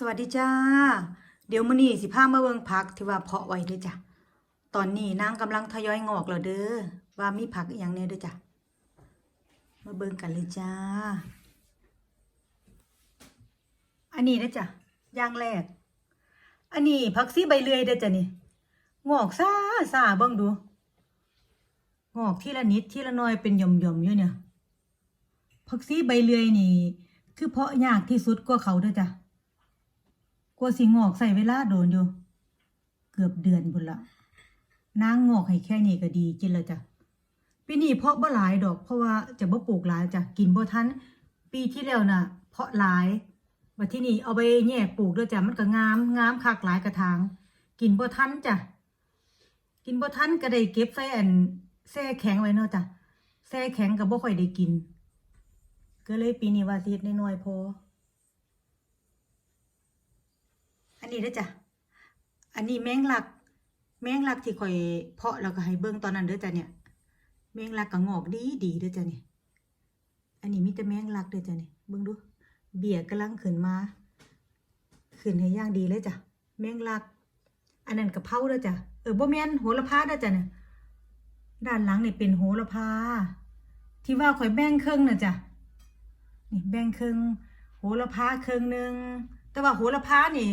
สวัสดีจ้า เดี๋ยวมื้อนี้สิพามาเบิ่งผักที่ว่าเพาะไว้เด้อจ้ะ ตอนนี้นางกำลังทยอยงอกแล้วเด้อ ว่ามีผักอหย่างแน่เด้อจ้ะ มาเบิ่งกันเลยจ้า อันนี้นะจ้ะอย่างแรก อันนี้ผักซีใบเลื่อยเด้อจ้ะนี่ งอกซ่าซ่าเบิ่งดู งอกทีละนิดทีละน้อยเป็นหย่อมๆอยู่เนี่ย ผักซีใบเลื่อยนี่ คือเพาะยากที่สุดกว่าเขาเด้อจ้ะ กว่าสิงอกใส่เวลาโดนอยู่ เกือบเดือนพุ่นละนางงอกให้แค่นี้ก็ดีจินละจ้ะปีนี้เพาะบ่หลายดอก เพราะว่าจะบ่ปลูกหลายจ้ะกินบ่ทันปีที่แล้วน่ะ เพาะหลายบัดที่นี่เอาไปแยกปลูกด้วยจ้ะมันก็งามงามคักหลายกระถาง กินบ่ทันจ้ะกินบ่ทันก็ได้เก็บใส่อันแช่แข็งไว้เนาะจ้ะแช่แข็งก็บ่ค่อยได้กิน ก็เลยปีนี้ว่าสิเฮ็ดน้อยๆพอ นนี้เด้จ้ะ อันนี้แมงลัก แมงลักที่ข่อยเพาะแล้วก็ให้เบิ่งตอนนั้นเด้อจ้ะเนี่ย แมงลักก็งอกดีดีเด้อจ้ะเนี่ย อันนี้มีแต่แมงลักเด้อจ้ะเนี่ยเบิ่งดู เบียกำลังขึ้นมา ขึ้นให้ย่างดีเลยจ้ะ แมงลัก อันนั้นกะเพราเด้อจ้ะ เออบ่แม่นโหระพาเด้อจ้ะเนี่ย ด้านหลังนี่เป็นโหระพา ที่ว่าข่อยแบ่งครึ่งน่ะจ้ะ นี่แบ่งครึ่งโหระพาครึ่งหนึ่งแต่ว่าโหระพานี่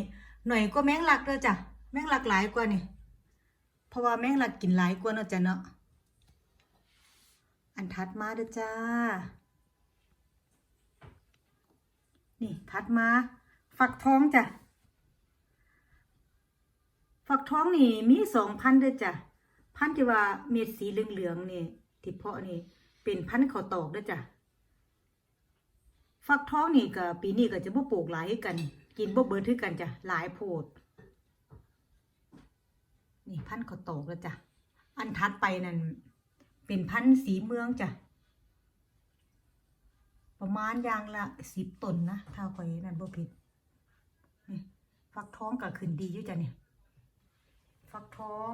หน่อยก็แมงลักเด้อจ้ะแมงลักหลายกว่านี่เพราะว่าแมงลักกินหลายกว่าเนาะจ้ะเนาะอันถัดมาเด้อจ้า นี่ถัดมาฟักทองจ้ะฟักทองนี่มีสองพันเด้อจ้ะพันที่ว่าเม็ดสีเหลืองๆนี่ที่เพาะนี่เป็นพันธุ์ข้าวตอกเด้อจ้ะฟักทองนี่ก็ปีนี้ก็จะบ่ปลูกหลายกัน กินบ่เบิดคือกันจ้ะหลายโพด นี่พันธุ์ข้าวตอกแล้วจ้ะ อันถัดไปนั่นเป็นพันธุ์สีเมืองจ้ะ ประมาณยางละสิบตนนะ ถ้าข่อยนั่นบ่ผิด นี่ฟักทองก็ขึ้นดีอยู่จ้ะเนี่ย ฟักทอง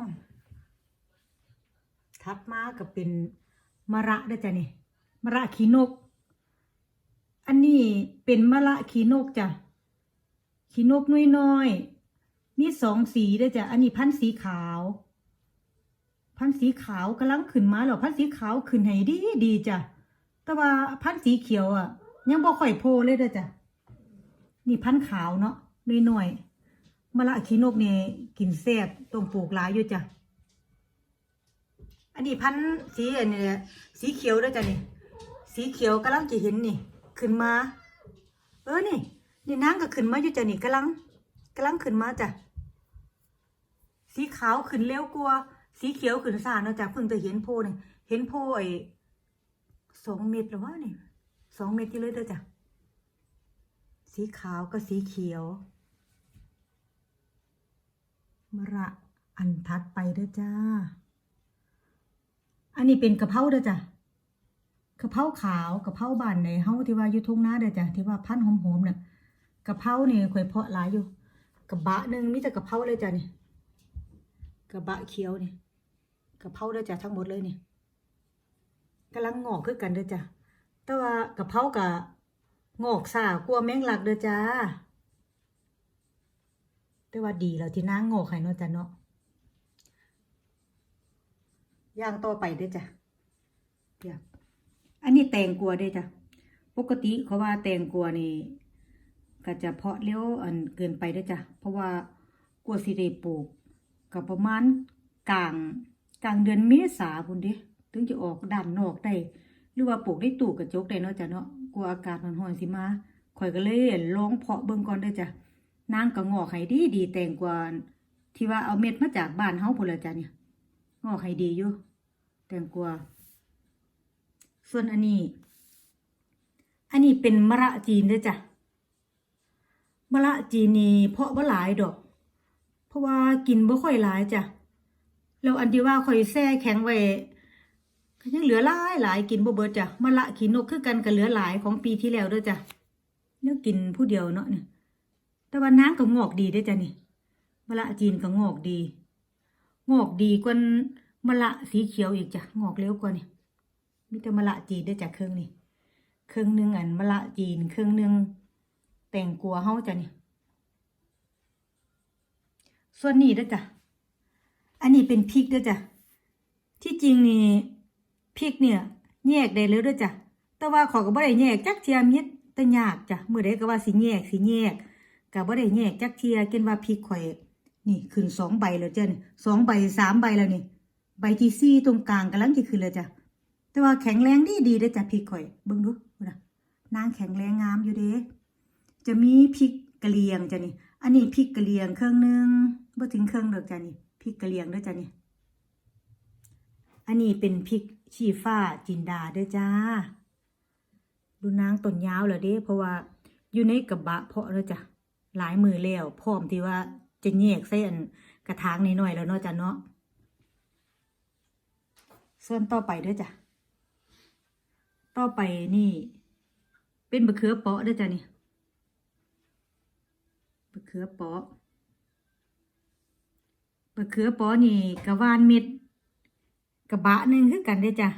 ถัดมาก็เป็นมะระด้อจ้ะเนี่ยมะระขีนก อันนี้เป็นมะละขีนกจ้ะ ขีนกน้อยๆมีสองสีเด้จ้ะอันนี้พันธ์สีขาว พันธ์สีขาวกำลังขึ้นมาแล้วพันธ์สีขาวขึ้นให้ดีดีจ้ะแต่ว่าพันธ์สีเขียวอะ ยังบ่ค่อยโพเลยด้อจ้ะนี่พันธ์ขาวเนาะน้อยๆมะละขีนกเนี่กินแซ่บต้องปลูกหลายอยู่จ้ะอันนี้พันธ์สีอันนี้สีเขียวเด้จ้ะนี่สีเขียวกำลังจะเห็นนี่ ขึ้นมา เออนี่ นี่นางก็ขึ้นมาอยู่จ้ะนี่กำลังกำลังขึ้นมาจ้ะสีขาวขึ้นเร็วกว่าสีเขียวขึ้นซาเนาะจ้ะเพิ่งจะเห็นโพนี่เห็นโพไอ้สองเม็ดหรือว่านี่สองเม็ดที่เลยเด้อจ้ะสีขาวกับสีเขียวมระอันทัดไปเด้อจ้า อันนี้เป็นกระเพราเด้อจ้ะกระเพราขาวกระเพราบานในเฮาที่ว่าอยู่ทุ่งนาเด้อจ้ะที่ว่าพันธ์หอมๆเนี่ย กะเพรานี่ข่อยเพาะหลายอยู่ กระบะหนึ่งมีแต่กะเพราเลยจ้ะนี่กระบะเขียวนี่กะเพราเด้อจ้ะทั้งหมดเลยเนี่ยกำลังงอกคือกันเด้อจ้ะแต่ว่ากะเพรากะงอกซ่ากลัวแมงลักเด้อจ้าแต่ว่าดีแล้วที่นางงอกให้เนาะจ้ะเนาะย่างต่อไปเด้อจ้ะเดี๋ยวอันนี้แตงกัวเด้จ้ะปกติเขาว่าแตงกัวนี่ ก็จะเพาะเลี้ยวอันเกินไปด้จ้ะ เพราะว่ากลัวสิได้ปลูกก็ประมาณกลางกลางเดือนเมษาพุ่นเด้ถึงจะออกด้านนอกได้ หรือว่าปลูกได้ตู้กระจกได้เนาะจ้ะเนาะกลัวอากาศมันร้อนสิมาข่อยก็เลยลองเพาะเบิ่งก่อนด้จ้ะนางก็งอกให้ดีดีแต่งกวาที่ว่าเอาเม็ดมาจากบ้านเฮาพุ่นละจ้ะเนี่ยงอกให้ดีอยู่แต่งกวาส่วนอันนี้ อันนี้เป็นมะระจีนด้จ้ะ มะระจีนีเพาะบ่หลายดอก เพราะว่ากินบ่ค่อยหลายจ้ะแล้วอันที่ว่าค่อยแช่แข็งไว้ก็ยังเหลือหลายหลายกินบ่เบิดจ้ะมะระขีนกคือกันก็เหลือหลายของปีที่แล้วเด้อจ้ะเนี่ยกินผู้เดียวเนาะเนี่ยแต่ว่าน้ำก็งอกดีด้อจ้ะนี่มะระจีนก็งอกดี งอกดีกว่ามะระสีเขียวอีกจ้ะงอกเร็วกว่านี่มีแต่มะละจีนได้จากเครื่องนี่เครื่องหนึ่งอันมะละจีนเครื่องหนึ่ง แต่งกัวเฮาจ้ะนี่ ส่วนนี้เด้อจ้ะ อันนี้เป็นพริกเด้อจ้ะ ที่จริงนี่พริกเนี่ยแยกได้เลยเด้อจ้ะ แต่ว่าขอก็บ่ได้แยกจักเทียมิดแต่ยากจ้ะเมื้อใดก็ว่าสิแยกสิแยกก็บ่ได้แยกจักเทียเกินว่าพริกข่อย นี่ขึ้นสองใบแล้วจ้ะนี่สองใบสามใบแล้วนี่ ใบที่สี่ตรงกลางกำลังจะขึ้นแล้วจ้ะ แต่ว่าแข็งแรงดีดีเด้อจ้ะพริกข่อยเบิ่งดูนะนางแข็งแรงงามอยู่เด้ จะมีพริกกะเหรี่ยงจ้ะนี่ อันนี้พริกกะเหรี่ยงเครื่องหนึงบ่ถึงเครื่องดอกจ้ะนี่พริกกะเหรี่ยงเด้อจ้ะนี่ อันนี้เป็นพริกชีฟ้าจินดาเด้อจ้า ดูนางต้นยาวแล้วเด้เพราะว่าอยู่ในกระบะเพาะแล้วจ้ะหลายมือแล้วพร้อมที่ว่าจะแยกใส่อันกระถางนิดหน่อยแล้วเนาะจ้ะเนาะส่วนต่อไปเด้อจ้ะ ต่อไปนี่ เป็นบะเขือเปาะเด้อจ้ะนี่ บะเขือเปาะบะเขือเปาะนี่กระวานเม็ดกระบะหนึ่งคือกันเด้จ้ะ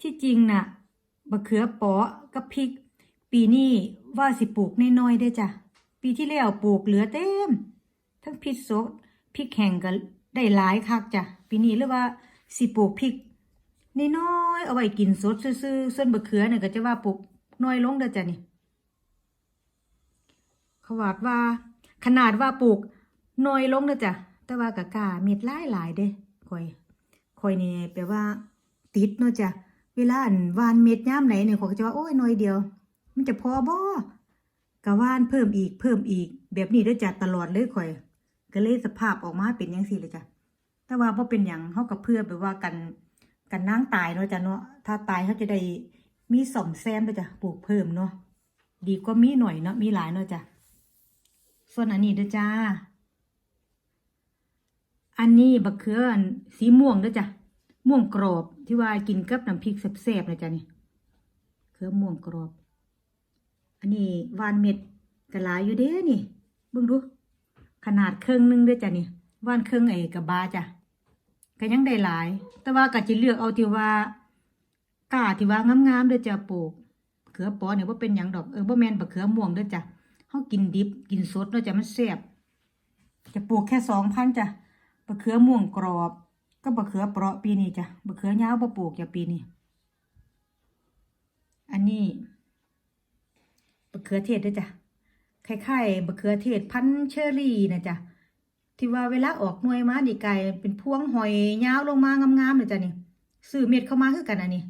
ที่จริงน่ะบะเขือเปาะกับพริก ปีนี้ว่าสิปลูกน้อยๆเด้จ้ะ ปีที่แล้วปลูกเหลือเต็ม ทั้งพริกสดพริกแห้งก็ได้หลายคักจ้ะ ปีนี้เลยกว่าสิปลูกพริกน้อยๆเอาไว้กินสดซื่อๆส่วนบะเขือเนี่ยก็จะว่าปลูกน้อยลงเด้อจ้ะนี่เขาวาดว่า ขนาดว่าปลูกน้อยลงเด้อจ้ะแต่ว่ากะกาเม็ดหลายหลายเด้คอยคอยนี่แปลว่า ติดเนาะจ้ะเวลาอันวานเม็ดย่ามไหนเนี่ยเขาจะว่าโอ้ยน้อยเดียว มันจะพอบ่กะหวานเพิ่มอีกเพิ่มอีก แบบนี้เด้จ้ะตลอดเลยคอย ก็เลยสภาพออกมาเป็นจังซี่เลยจ้ะแต่ว่าบ่เป็นหยังเฮากับเพื่อแบบว่ากันกันนางตายเนาะจ้ะเนาะถ้าตายเขาจะได้มีสมแซมด้วยจ้ะปลูกเพิ่มเนาะดีกว่ามีหน่อยเนาะมีหลายเนาะจ้ะ ส่วนอันนี้เด้อจ้า อันนี้บักเขืออันสีม่วงเด้อจ้ะ ม่วงกรอบที่ว่ากินกับน้ำพริกแซ่บๆเลยจ้ะนี่เขือม่วงกรอบ อันนี้วานเม็ดกะลายอยู่เด้นี่เบิ่งดู ขนาดครึ่งหนึงเด้อจ้ะนี่วานครึ่งไอ้กะบาจ้ะก็ยังได้หลาย แต่ว่าก็จะเลือกเอาที่ว่ากาที่ว่างามๆเด้อจ้ะปลูกเขือปอเนี่ยว่าเป็นหยังดอกเออบ่แมนบักเขือม่วงเด้อจ้ะ เฮากินดิบกินสดเนาะจะมันแซ่บจะปลูกแค่2,000จ้ะบักเขือม่วงกรอบ ก็บักเขือเปราะปีนี้จ้ะบักเขือยาวบ่ปลูกจ้ะปีนี้ อันนี้บักเขือเทศด้อจ้ะคล้ายๆบักเขือเทศพันเชอรี่นะจ้ะที่ว่าเวลาออกหน่วยมาดีไกลเป็นพวงหอยยาวลงมางามๆเลยจ้ะนี่ซื้อเม็ดเข้ามาคือกันอันนี้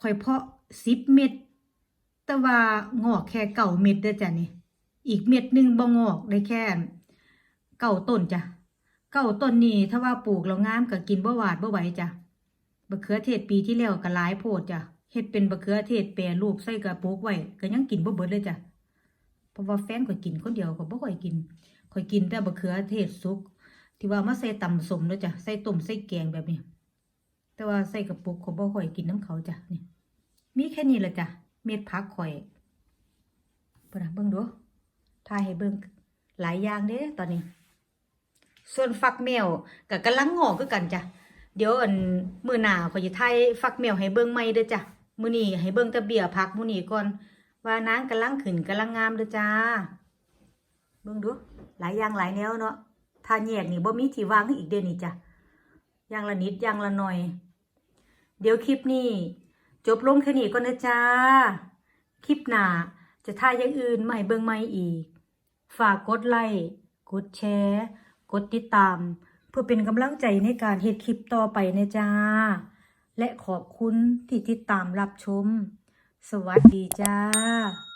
ข่อยเพาะสิบเม็ด แต่ว่างอกแค่เก่าเม็ดเด้อจ้ะนี่ อีกเม็ดหนึ่งบ่งอกได้แค่เก่าต้นจ้ะเก่าต้นนี่ถ้าว่าปลูกแล้วงามก็กินบ่หวาดบ่ไหวจ้ะบะเขือเทศปีที่แล้วก็หลายโพดจ้ะเฮ็ดเป็นบะเขือเทศแปรรูปใส่กระปุกไว้ก็ยังกินบ่เบิดเลยจ้ะเพราะว่าแฟนก็กินคนเดียวก็บ่ค่อยกินข่อยกินแต่บะเขือเทศสุก ที่ว่ามาใส่ตำสมเนาะจ้ะใส่ต้มใส่แกงแบบนี้ แต่ว่าใส่กระปุกเขาบ่ค่อยกินน้ำเขาจ้ะนี่มีแค่นี้แหละจ้ะ เม็ดผักข่อยเบิ่งนะเบิ่งดูทายให้เบิ่งหลายอย่างเด้ตอนนี้ ส่วนฟักแมวก็กำลังงอกคือกันจ้ะเดี๋ยวอันมื้อหน้าข่อยจะทายฟักแมวให้เบิ่งใหม่เด้อจ้ะมื้อนี้ให้เบิ่งแต่เบี้ยผักมื้อนี้ก่อน ว่านางกำลังขึ้นกำลังงามเด้อจ้าเบิ่งดูหลายอย่างหลายแนวเนาะถ้าแยกนี่บ่มีที่วางให้อีกเด้อนี่จ้ะอย่างละนิดอย่างละหน่อย เดี๋ยวคลิปนี้ จบลงแค่นี้ก่อนนะจ้า คลิปหน้าจะท่ายอย่างอื่นใหม่เบิ่งใหม่อีก ฝากกดไลค์ กดแชร์ กดติดตาม เพื่อเป็นกำลังใจในการเฮ็ดคลิปต่อไปนะจ้า และขอบคุณที่ติดตามรับชม สวัสดีจ้า